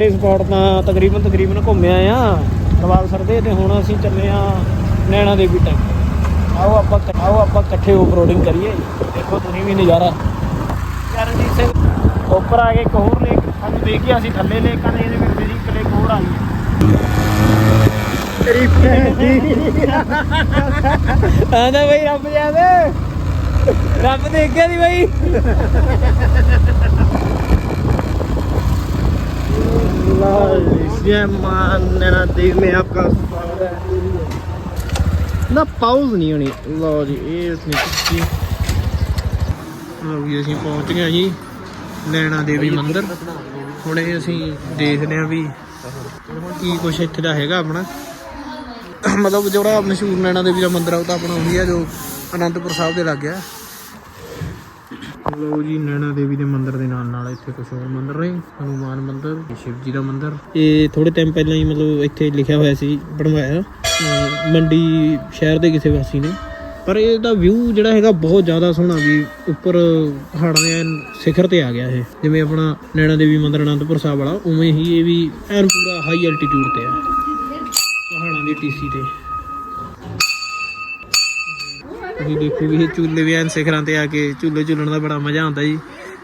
ਇਹ ਸਪੌਟ ਤਾਂ ਤਕਰੀਬਨ ਤਕਰੀਬਨ ਘੁੰਮਿਆ ਆ ਦਵਾਲ ਸਰਦੇ ਤੇ ਹੁਣ ਅਸੀਂ ਚੱਲੇ ਆ ਨੈਣਾ ਦੇਵੀ ਤੱਕ ਆਓ ਆਪਾਂ ਆਓ ਆਪਾਂ ਇਕੱਠੇ ਓਵਰਲੋਡਿੰਗ ਕਰੀਏ। ਦੇਖੋ ਤੁਸੀਂ ਵੀ ਨਜ਼ਾਰਾ। ਚਰਨਜੀਤ ਸਿੰਘ ਉੱਪਰ ਆ ਕੇ ਇੱਕ ਹੋਰ ਲੇਕ ਸਾਨੂੰ ਦੇਖ ਕੇ ਅਸੀਂ ਥੱਲੇ ਲੇਕਾਂ ਦੇ ਇਹਦੇ ਵਿੱਚ ਮੇਰੀ ਇੱਕ ਲੇਕ ਹੋਰ ਆ ਗਈ। ਤੇਰੀ ਆਂਦਾ ਬਈ ਰੱਬ ਜਾਵੇ ਰੱਬ ਦੇਖ ਗਿਆ ਦੀ ਬਈ नैना देव में आपका स्वागत है ਨਾ ਪਾਉਜ਼ ਨਹੀਂ ਹੋਣੀ ਲਓ ਜੀ ਇਹ ਅਸੀਂ ਕੀ ਲਓ ਵੀ ਅਸੀਂ ਪਹੁੰਚ ਗਏ ਜੀ ਨੈਣਾ ਦੇਵੀ ਮੰਦਿਰ ਹੁਣ ਇਹ ਅਸੀਂ ਦੇਖਦੇ ਹਾਂ ਵੀ ਕੀ ਕੁਛ ਇੱਥੇ ਦਾ ਹੈਗਾ ਆਪਣਾ ਮਤਲਬ ਜਿਹੜਾ ਮਸ਼ਹੂਰ ਨੈਣਾ ਦੇਵੀ ਦਾ ਮੰਦਿਰ ਆ ਉਹ ਤਾਂ ਆਪਣਾ ਉਹੀ ਆ ਜੋ ਅਨੰਦਪੁਰ ਸਾਹਿਬ ਦੇ ਲੱਗ ਗਿਆ ਲਓ ਜੀ, ਨੈਣਾ ਦੇਵੀ ਦੇ ਮੰਦਿਰ ਦੇ ਨਾਲ ਨਾਲ ਇੱਥੇ ਕੁਝ ਹੋਰ ਮੰਦਿਰ ਨੇ, ਹਨੂਮਾਨ ਮੰਦਿਰ ਸ਼ਿਵ ਜੀ ਦਾ ਮੰਦਿਰ। ਇਹ ਥੋੜੇ ਟਾਈਮ ਪਹਿਲਾਂ ਹੀ ਮਤਲਬ ਇੱਥੇ ਲਿਖਿਆ ਹੋਇਆ ਸੀ, ਬਣਵਾਇਆ। ਮੰਡੀ ਸ਼ਹਿਰ ਦੇ ਕਿਸੇ ਵਾਸੀ ਨੇ। ਪਰ ਇਹਦਾ ਵਿਊ ਜਿਹੜਾ ਹੈਗਾ ਬਹੁਤ ਜ਼ਿਆਦਾ ਸੋਹਣਾ ਵੀ ਉੱਪਰ ਪਹਾੜਾਂ ਦੇ ਐਨ ਸਿਖਰ ਤੇ ਆ ਗਿਆ ਇਹ। ਜਿਵੇਂ ਆਪਣਾ ਨੈਣਾ ਦੇਵੀ ਮੰਦਿਰ, ਅਨੰਦਪੁਰ ਸਾਹਿਬ ਵਾਲਾ, ਉਵੇਂ ਹੀ ਇਹ ਵੀ ਐਨ ਪੂਰਾ ਹਾਈ ਐਲਟੀਟਿਊਡ ਤੇ ਆ। ਪਹਾੜਾਂ ਦੀ ਟੀਸੀ ਤੇ। ਤੁਸੀਂ ਦੇਖੋ ਵੀ ਇਹ ਝੂਲੇ ਵੀ ਐਨ ਸਿਖਰਾਂ ਤੇ ਆ ਕੇ ਝੂਲੇ ਝੂਲਣ ਦਾ ਬੜਾ ਮਜ਼ਾ ਆਉਂਦਾ ਜੀ।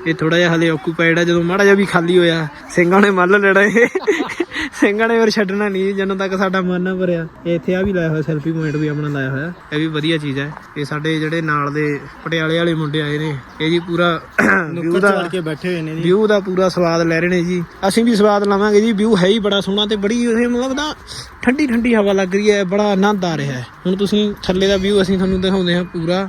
ਇਹ ਥੋੜਾ ਜਿਹਾ ਹਲੇ ਆਕੂਪਾਈਡ ਆ, ਜਦੋਂ ਮਾੜਾ ਜਿਹਾ ਵੀ ਖਾਲੀ ਹੋਇਆ, ਸਿੰਘਾਂ ਨੇ ਮੱਲ ਲੈਣਾ ਇਹ। ਸਿੰਘਾਂ ਨੇ ਫਿਰ ਛੱਡਣਾ ਨਹੀਂ ਜਦੋਂ ਤੱਕ ਸਾਡਾ ਮਨ ਨਾ ਭਰਿਆ। ਇੱਥੇ ਆ ਵੀ ਲਾਇਆ ਹੋਇਆ ਸੈਲਫੀ ਪੁਆਇੰਟ ਵੀ ਆਪਣਾ ਲਾਇਆ ਹੋਇਆ। ਇਹ ਵੀ ਵਧੀਆ ਚੀਜ਼ ਹੈ। ਇਹ ਸਾਡੇ ਜਿਹੜੇ ਨਾਲ ਦੇ ਪਟਿਆਲੇ ਵਾਲੇ ਮੁੰਡੇ ਆਏ ਨੇ ਇਹ ਜੀ ਪੂਰਾ ਵਿਊ ਦਾ ਕੇ ਬੈਠੇ ਹੋਏ ਨੇ ਵਿਊ ਦਾ ਪੂਰਾ ਸਵਾਦ ਲੈ ਰਹੇ ਨੇ ਜੀ। ਅਸੀਂ ਵੀ ਸਵਾਦ ਲਵਾਂਗੇ ਜੀ। ਵਿਊ ਹੈ ਹੀ ਬੜਾ ਸੋਹਣਾ ਤੇ ਬੜੀ ਮਤਲਬ ਦਾ ਠੰਡੀ ਠੰਡੀ ਹਵਾ ਲੱਗ ਰਹੀ ਹੈ ਬੜਾ ਆਨੰਦ ਆ ਰਿਹਾ ਹੈ। ਹੁਣ ਤੁਸੀਂ ਥੱਲੇ ਦਾ ਵਿਊ ਅਸੀਂ ਤੁਹਾਨੂੰ ਦਿਖਾਉਂਦੇ ਹਾਂ ਪੂਰਾ।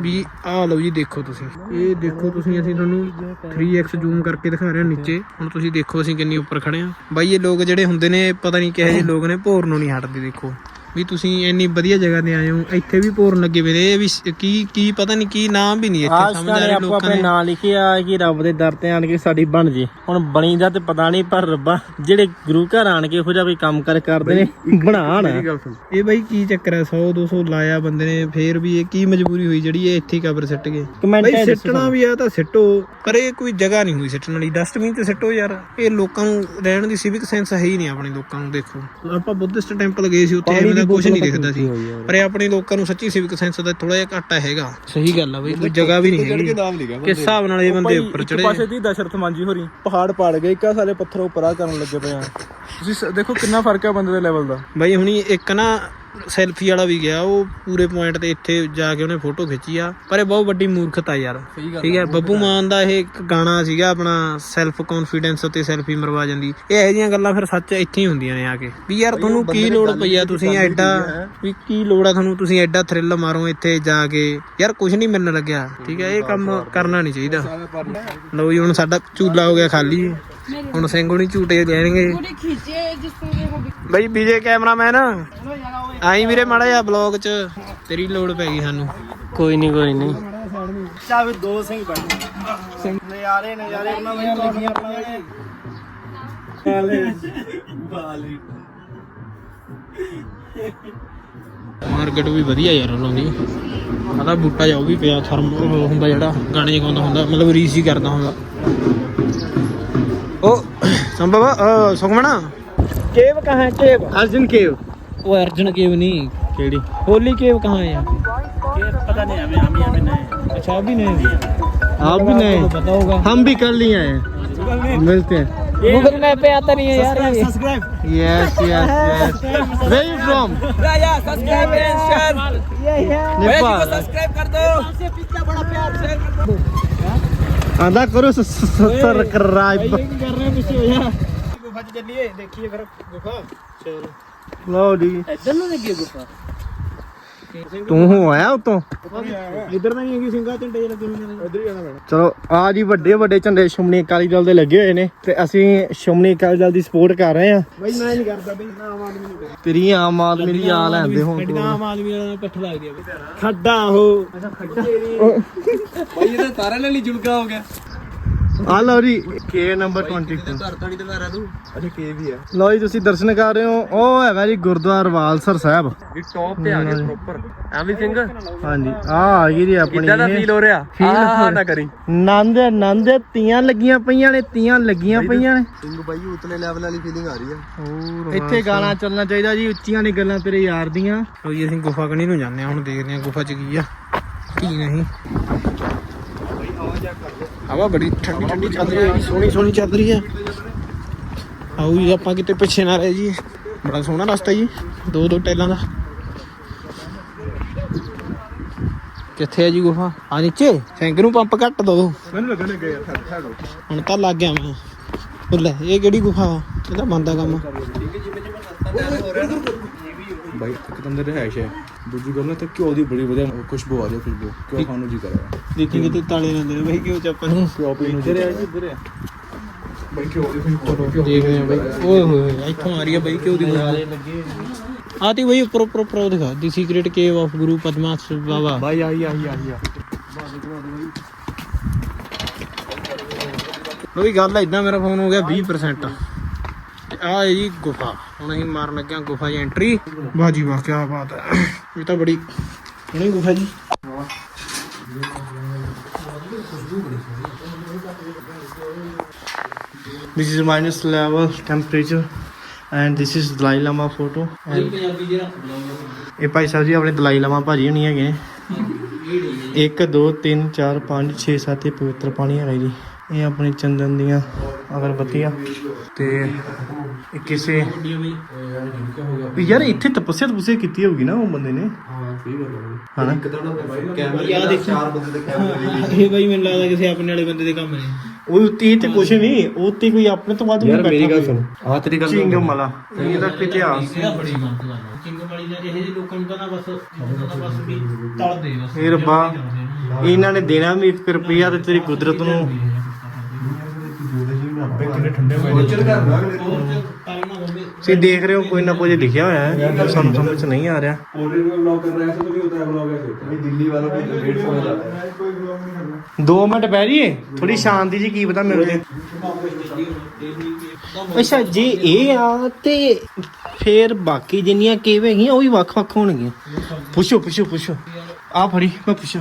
ਵੀ ਆਹ ਲਓ ਜੀ ਦੇਖੋ ਤੁਸੀਂ। ਇਹ ਦੇਖੋ ਤੁਸੀਂ, ਅਸੀਂ ਤੁਹਾਨੂੰ 3x ਜ਼ੂਮ ਕਰਕੇ ਦਿਖਾ ਰਹੇ ਹਾਂ ਨੀਚੇ। ਹੁਣ ਤੁਸੀਂ ਦੇਖੋ ਅਸੀਂ ਕਿੰਨੀ ਉੱਪਰ ਖੜੇ ਹਾਂ। ਬਾਈ, ਇਹ ਲੋਕ ਜਿਹੜੇ ਹੁੰਦੇ ਨੇ, ਪਤਾ ਨਹੀਂ ਕਿਹੋ ਜਿਹੇ ਲੋਕ ਨੇ, ਭੋਰ ਨੂੰ ਨਹੀਂ ਹਟਦੇ, ਦੇਖੋ। ਵੀ ਤੁਸੀਂ ਇੰਨੀ ਵਧੀਆ ਜਗ੍ਹਾ ਤੇ ਆਏ ਹੋ ਇੱਥੇ ਵੀ ਭੋਰ ਲੱਗੇ ਹੋਏ ਨੇ ਇਹ ਵੀ ਸ- ਕੀ ਕੀ ਪਤਾ ਨਹੀਂ ਕੀ ਨਾਮ ਵੀ ਨਹੀਂ ਇੱਥੇ ਸਮਝ ਆ ਨੇ ਰਿਹਾ ਆਪੋ ਲੋਕਾਂ ਆਪਣੇ ਨਾਂ ਲਿਖਿਆ ਕਿ ਰੱਬ ਦੇ ਦਰ ਤੇ ਆਣ ਕੇ ਸਾਡੀ ਬਣ ਜੇ। ਹੁਣ ਬਣੀ ਦਾ ਤੇ ਪਤਾ ਨਹੀਂ ਪਰ ਰੱਬਾ ਜਿਹੜੇ ਗੁਰੂ ਘਰ ਆਣ ਕੇ ਇਹੋ ਜਿਹਾ ਕੋਈ ਕੰਮ ਕਰ ਕਰਦੇ ਨੇ ਬਣਾਣ ਇਹ ਬਾਈ ਕੀ ਚੱਕਰ ਹੈ 100 200 ਲਾਇਆ ਬੰਦੇ ਨੇ ਫੇਰ ਵੀ ਇਹ ਕੀ ਮਜਬੂਰੀ ਹੋਈ ਜਿਹੜੀ ਇਹ ਇੱਥੇ ਹੀ ਕਬਰ ਸਿੱਟ ਗਏ? ਕਮੈਂਟ ਬਾਈ ਸਿੱਟਣਾ ਵੀ ਆ ਤਾਂ ਸਿੱਟੋ ਪਰ ਇਹ ਕੋਈ ਜਗ੍ਹਾ ਨਹੀਂ ਹੋਈ ਸਿੱਟਣ ਵਾਲੀ। ਡਸਟਬਿਨ ਤੇ ਸਿੱਟੋ ਯਾਰ। ਇਹ ਲੋਕਾਂ ਨੂੰ ਰਹਿਣ ਦੀ ਸਿਵਿਕ ਸੈਂਸ ਹੈ ਹੀ ਨਹੀਂ ਆਪਣੇ ਲੋਕਾਂ ਨੂੰ ਦੇਖੋ। ਆਪਾਂ ਬੁੱਧਿਸਟ ਟੈਂਪਲ ਗਏ ਸੀ ਉੱਥੇ ਐਵੇਂ ਦਾ ਕੁਝ ਨਹੀਂ ਦਿਖਦਾ ਸੀ। ਪਰ ਇਹ ਆਪਣੇ ਲੋਕਾਂ ਨੂੰ ਸੱਚੀ ਸਿਵਿਕ ਸੈਂਸ ਦਾ ਥੋੜਾ ਜਿਹਾ ਘਾਟਾ ਹੈਗਾ। ਸਹੀ ਗੱਲ ਆ ਬਈ ਕੋਈ ਜਗ੍ਹਾ ਵੀ ਨਹੀਂ ਹੈਗੀ। ਕਿਸ ਹਿਸਾਬ ਨਾਲ ਇਹ ਬੰਦੇ ਉੱਪਰ ਚੜੇ ਪਾਸੇ ਦੀ ਦਸ਼ਰਥ ਮਾਂਜੀ ਹੋਰੀ ਪਹਾੜ ਪਾੜ ਗਏ ਕਾ ਸਾਰੇ ਪੱਥਰ ਉੱਪਰ ਆ ਕਰਨ ਲੱਗੇ ਪਏ ਆ। ਤੁਸੀਂ ਦੇਖੋ ਕਿੰਨਾ ਫ਼ਰਕ ਹੈ ਬੰਦੇ ਦੇ ਲੈਵਲ ਦਾ। ਬਾਈ ਹੁਣੀ ਇੱਕ ਨਾ ਸੈਲਫੀ ਵਾਲਾ ਵੀ ਗਿਆ ਉਹ ਪੂਰੇ ਪੁਆਇੰਟ ਤੇ ਇੱਥੇ ਜਾ ਕੇ ਉਹਨੇ ਫੋਟੋ ਖਿੱਚੀ ਆ। ਪਰ ਇਹ ਬਹੁਤ ਵੱਡੀ ਮੂਰਖਤਾ ਯਾਰ। ਠੀਕ ਹੈ ਬੱਬੂ ਮਾਨ ਦਾ ਇਹ ਇੱਕ ਗਾਣਾ ਸੀਗਾ ਆਪਣਾ ਸੈਲਫ ਕੌਨਫੀਡੈਂਸ ਤੇ ਸੈਲਫੀ ਮਰਵਾ ਜਾਂਦੀ। ਇਹ ਇਹੋ ਜਿਹੀਆਂ ਗੱਲਾਂ ਫਿਰ ਸੱਚ ਇੱਥੇ ਹੀ ਹੁੰਦੀਆਂ ਨੇ ਆ ਕੇ। ਵੀ ਯਾਰ ਤੁਹਾਨੂੰ ਕੀ ਲੋੜ ਪਈ ਆ ਤੁਸੀਂ ਐਡਾ ਵੀ ਕੀ ਲੋੜ ਆ ਤੁਹਾਨੂੰ ਤੁਸੀਂ ਐਡਾ ਥ੍ਰਿਲ ਮਾਰੋ ਇੱਥੇ ਜਾ ਕੇ। ਯਾਰ ਕੁਝ ਨਹੀਂ ਮਿਲਣ ਲੱਗਿਆ। ਠੀਕ ਹੈ ਇਹ ਕੰਮ ਕਰਨਾ ਨਹੀਂ ਚਾਹੀਦਾ। ਲਓ ਜੀ ਹੁਣ ਸਾਡਾ ਝੂਲਾ ਹੋ ਗਿਆ ਖਾਲੀ। ਹੁਣ ਸਿੰਘ ਹੁਣੀ ਝੂਟੇ ਦੇਣਗੇ। ਬਈ ਵਿਜੇ ਕੈਮਰਾਮੈਨ। ਆਈ ਵੀਰੇ ਮਾੜਾ ਜਿਹਾ ਬਲੌਗ ਚ। ਤੇਰੀ ਲੋੜ ਪੈ ਗਈ ਸਾਨੂੰ। ਕੋਈ ਨਹੀਂ ਕੋਈ ਨਹੀਂ ਚਾ ਵੀ ਦੋ ਸਿੰਘ ਬਣ ਮਾਰਕੀਟ ਵੀ ਵਧੀਆ ਯਾਰ ਉਹਨਾਂ ਦੀ। ਆਦਾ ਬੂਟਾ ਜਾ ਵੀ ਪਿਆ ਥਰਮ ਹੁੰਦਾ ਜਿਹੜਾ ਗਾਣੇ ਗਾਉਂਦਾ ਹੁੰਦਾ ਮਤਲਬ ਰੀਸੀ ਕਰਦਾ ਹੁੰਦਾ। ओ संभव सुखमणा केव है? केव। अर्जुन केव। अर्जुन केव नहीं। केड़ी? होली केव है पता नहीं हमें हम नए अच्छा आप भी नए आप भी नए होगा हम भी कर लिए हैं। मिलते हैं। गूगल मैप पे आता नहीं है यार yes yes yes where you from या subscribe and share Nepal. Subscribe कर दो। सबसे पिक्चर बड़ा प्यार। शेयर ਆਂਦਾ ਕਰੋ ਸਬਸਕ੍ਰਾਈਬ ਭਾਈ ਇਹ ਕੀ ਕਰ ਰਹੇ ਹੋ ਪਿੱਛੇ ਹੋ ਜਾ। ਗੁਫਾ ਚ ਚੱਲੀਏ ਦੇਖੀਏ ਫਿਰ ਗੁਫਾ। ਚਲੋ। ਲਓ ਜੀ। ਇੱਧਰ ਨੂੰ ਲੱਗੀ ਗੁਫਾ। ਤੂੰ ਹੋ ਆਇਆ ਉਤੋਂ? ਇੱਧਰ ਨਹੀਂ ਹੈਗੀ ਸਿੰਘਾ ਝੰਡੇ ਲੱਗੇ ਹੋਏ ਨੇ। ਇੱਧਰ ਹੀ ਜਾਣਾ ਪੈਣਾ। ਚਲੋ ਆ ਜੀ ਵੱਡੇ ਵੱਡੇ ਝੰਡੇ ਸ਼੍ਰੋਮਣੀ ਅਕਾਲੀ ਦਲ ਦੇ ਲੱਗੇ ਹੋਏ ਨੇ ਤੇ ਅਸੀਂ ਸ਼੍ਰੋਮਣੀ ਅਕਾਲੀ ਦਲ ਦੀ ਸਪੋਰਟ ਕਰ ਰਹੇ ਆ ਬਈ ਮੈਂ ਨਹੀਂ ਕਰਦਾ ਬਈ ਮੈਂ ਆਮ ਆਦਮੀ ਨੂੰ ਤੇਰੀ ਆਮ ਆਦਮੀ ਦੀ ਆ ਲੈਂਦੇ ਹੁਣ। ਤੂੰ ਆਮ ਆਦਮੀ ਨਾਲ ਪੱਠ ਲੱਗਦੀ ਆ ਖੱਡਾ ਉਹ। ਅੱਛਾ ਖੱਡਾ ਬਈ ਇਹ ਤਾਂ ਸਾਰਿਆਂ ਨਾਲ ਹੀ ਹੋ ਗਿਆ। ਆ ਲਓ ਜੀ ਕੇ ਨੰਬਰ 22 ਘਰ ਤਾੜੀ ਤੇ ਘਰ ਆ ਤੂੰ? ਅੱਛਾ ਕੇ ਵੀ ਆ। ਲਓ ਜੀ ਤੁਸੀਂ ਦਰਸ਼ਨ ਕਰ ਰਹੇ ਹੋ। ਉਹ ਹੈਗਾ ਜੀ ਗੁਰਦੁਆਰਾ ਰਵਾਲਸਰ ਸਾਹਿਬ। ਇਹ ਟੌਪ ਤੇ ਆ ਗਿਆ ਪ੍ਰੋਪਰ ਐਵੇਂ ਸਿੰਘ? ਹਾਂਜੀ ਆ ਆ ਗਈ ਜੀ ਆਪਣੀ ਕਿੱਦਾਂ ਦਾ ਇਹ। ਫੀਲ ਹੋ ਰਿਹਾ? ਆਹ ਨਾ ਕਰੀ। ਨੰਦ ਨੰਦ ਤੀਆਂ ਲੱਗੀਆਂ ਪਈਆਂ ਨੇ ਤੀਆਂ ਲੱਗੀਆਂ ਪਈਆਂ ਨੇ। ਸਿੰਘ ਬਾਈ ਉਤਲੇ ਲੈਵਲ ਵਾਲੀ ਫੀਲਿੰਗ ਆ ਰਹੀ ਆ। ਇੱਥੇ ਗਾਣਾ ਚੱਲਣਾ ਚਾਹੀਦਾ ਜੀ ਉੱਚੀਆਂ ਨੇ ਗੱਲਾਂ ਤੇਰੇ ਯਾਰ ਦੀਆਂ। ਲਓ ਜੀ ਅਸੀਂ ਗੁਫਾ ਕਣੀ ਨੂੰ ਜਾਂਦੇ ਹਾਂ ਹੁਣ ਦੇਖਦੇ ਹਾਂ ਗੁਫਾ 'ਚ ਕੀ ਆ ਕੀ ਨਹੀਂ। ਹਵਾ ਬੜੀ ਠੰਡੀ ਠੰਡੀ ਚੱਲ ਰਹੀ ਹੈ। ਸੋਹਣੀ ਸੋਹਣੀ ਚੱਲ ਰਹੀ ਹੈ। ਆਓ ਜੀ ਆਪਾਂ ਕਿਤੇ ਪਿੱਛੇ ਨਾ ਰਹਿ ਜੀ ਬੜਾ ਸੋਹਣਾ ਰਸਤਾ ਜੀ ਦੋ ਦੋ ਟੈਲਾਂ ਦਾ। ਕਿੱਥੇ ਹੈ ਜੀ ਗੁਫਾ? ਆ ਨੀਚੇ? ਸੈਂਕ ਨੂੰ ਪੰਪ ਘੱਟ ਦੋ। ਮੈਨੂੰ ਲੱਗਣ ਲੱਗਾ ਯਾਰ ਛੱਡ ਹੁਣ ਤਾਂ ਲੱਗ ਗਿਆ ਮੈਂ। ਉਹ ਲੈ ਇਹ ਕਿਹੜੀ ਗੁਫਾ ਵਾ? ਇਹ ਤਾਂ ਬੰਦਾ ਕੰਮ ਬਾਈ ਤੱਕ ਅੰਦਰ ਰਹਿਸ਼ ਹੈ ਦੂਜੀ ਗੱਲ ਨਾ ਤਾਂ ਘਿਓ ਦੀ ਬੜੀ ਵਧੀਆ ਖੁਸ਼ਬੂ ਆ ਰਹੀ ਹੈ ਖੁਸ਼ਬੂ। ਕਿਉਂ ਖਾਣ ਨੂੰ ਜੀ ਕਰ। ਰਿਹਾ ਦੇਖੀ ਕਿਤੇ ਤਾਲੇ ਨਾ ਦੇ ਬਾਈ ਕਿਉਂ ਚਾਪਾ ਨੂੰ ਕਿਉਂ ਪੀ ਨੂੰ ਇੱਧਰ ਆ ਜੀ ਇੱਧਰ ਆ। ਬਾਈ ਘਿਓ ਦੀ ਖੁਸ਼ਬੂ ਦੇਖਦੇ ਆ ਬਾਈ। ਓਏ ਹੋਏ ਇੱਥੋਂ ਆ ਰਹੀ ਹੈ ਬਾਈ ਘਿਓ ਦੀ ਖੁਸ਼ਬੂ। ਆਤੀ ਵਹੀ ਉੱਪਰ ਉੱਪਰ ਉੱਪਰ ਦਿਖਾ। The secret cave of Guru Padma Baba ਬਾਈ ਆਈ ਆਈ ਆਈ ਆ ਲੋ ਵੀ ਗੱਲ ਐਦਾਂ ਮੇਰਾ ਫੋਨ ਹੋ ਗਿਆ 20% ਆ ਹੈ ਜੀ ਗੁਫਾ। ਹੁਣ ਅਸੀਂ ਮਾਰਨ ਲੱਗੇ ਹਾਂ ਗੁਫਾ ਦੀ ਐਂਟਰੀ ਵਾਹ ਜੀ ਵਾਹ ਕੀ ਬਾਤ ਹੈ। ਇਹ ਤਾਂ ਬੜੀ ਸੋਹਣੀ ਗੁਫਾ ਜੀ? This is minus level temperature and this is Dalai Lama photo Punjabi ਇਹ ਭਾਈ ਸਾਹਿਬ ਜੀ ਆਪਣੇ ਦਲਾਈ ਲਾਮਾ ਭਾਜੀ ਹੋਣੀ ਹੈਗੇ ਨੇ। 1 2 3 4 5 6 7 ਇਹ ਪਵਿੱਤਰ ਪਾਣੀ ਹੈਗਾ ਜੀ। ਇਹ ਆਪਣੇ ਚੰਦਨ ਦੀਆਂ ਅਗਰਬੱਤੀਆਂ ਤੇ ਇਹ ਕਿਸੇ ਵੀ ਯਾਰ ਇੱਥੇ ਤਪੱਸਿਆ ਤਪੱਸਿਆ ਕੀਤੀ ਹੋਊਗੀ ਨਾ ਉਹ ਬੰਦੇ ਨੇ। ਹਨਾ? ਯਾ ਦੇਖੋ। ਚਾਰ ਬੰਦੇ ਦੇ ਕੈਮਰੇ ਇਹ ਬਈ ਮੈਨੂੰ ਲੱਗਦਾ ਕਿਸੇ ਆਪਣੇ ਵਾਲੇ ਬੰਦੇ ਦੇ ਕੰਮ ਨੇ। ਉਹ ਉੱਤੇ ਤੇ ਕੁਛ ਨਹੀਂ ਉਹ ਉੱਤੇ ਕੋਈ ਆਪਣੇ ਤੋਂ ਵੱਧ ਯਾਰ ਮੇਰੀ ਗੱਲ ਸੁਣ। ਆ ਤੇਰੀ ਗੱਲ ਚਿੰਗਮ ਵਾਲਾ ਇਤਿਹਾਸ ਬੜੀ ਗਲਤ ਗੱਲ ਹੈ ਚਿੰਗ ਵਾਲੀ ਦਾ ਇਹ ਜਿਹੇ ਲੋਕਾਂ ਨੂੰ ਤਾਂ ਨਾ ਬਸ ਬਸ ਵੀ ਤਲ ਦੇ ਬਸ। ਇਹ ਰੱਬਾ ਇਹਨਾਂ ਨੇ ਦੇਣਾ ਵੀ 1 ਰੁਪਿਆ ਤੇ ਤੇਰੀ ਕੁਦਰਤ ਨੂੰ ਤੁਸੀਂ ਦੇਖ ਰਹੇ ਹੋ ਕੋਈ ਨਾ ਕੁਝ ਲਿਖਿਆ ਹੋਇਆ ਹੈ। ਸਾਨੂੰ ਸਮਝ ਨਹੀਂ ਆ ਰਿਹਾ। ਦਿੱਲੀ ਵਾਲਾ ਕੋਈ ਰੇਟ ਸਮਝ ਆਤਾ ਹੈ 2 ਮਿੰਟ ਬਹਿ ਜਾਈਏ। ਥੋੜੀ ਸ਼ਾਂਤੀ ਜੀ ਕੀ ਪਤਾ ਮਿਲਦੇ ਅੱਛਾ ਜੇ ਇਹ ਆ ਤੇ ਫੇਰ ਬਾਕੀ ਜਿੰਨੀਆਂ ਕੇਵ ਹੈਗੀਆਂ ਉਹ ਵੀ ਵੱਖ-ਵੱਖ ਹੋਣਗੀਆਂ। ਪੁੱਛੋ ਪੁੱਛੋ ਪੁੱਛੋ। ਆ ਫੜੀ ਮੈਂ ਪੁੱਛਾਂ।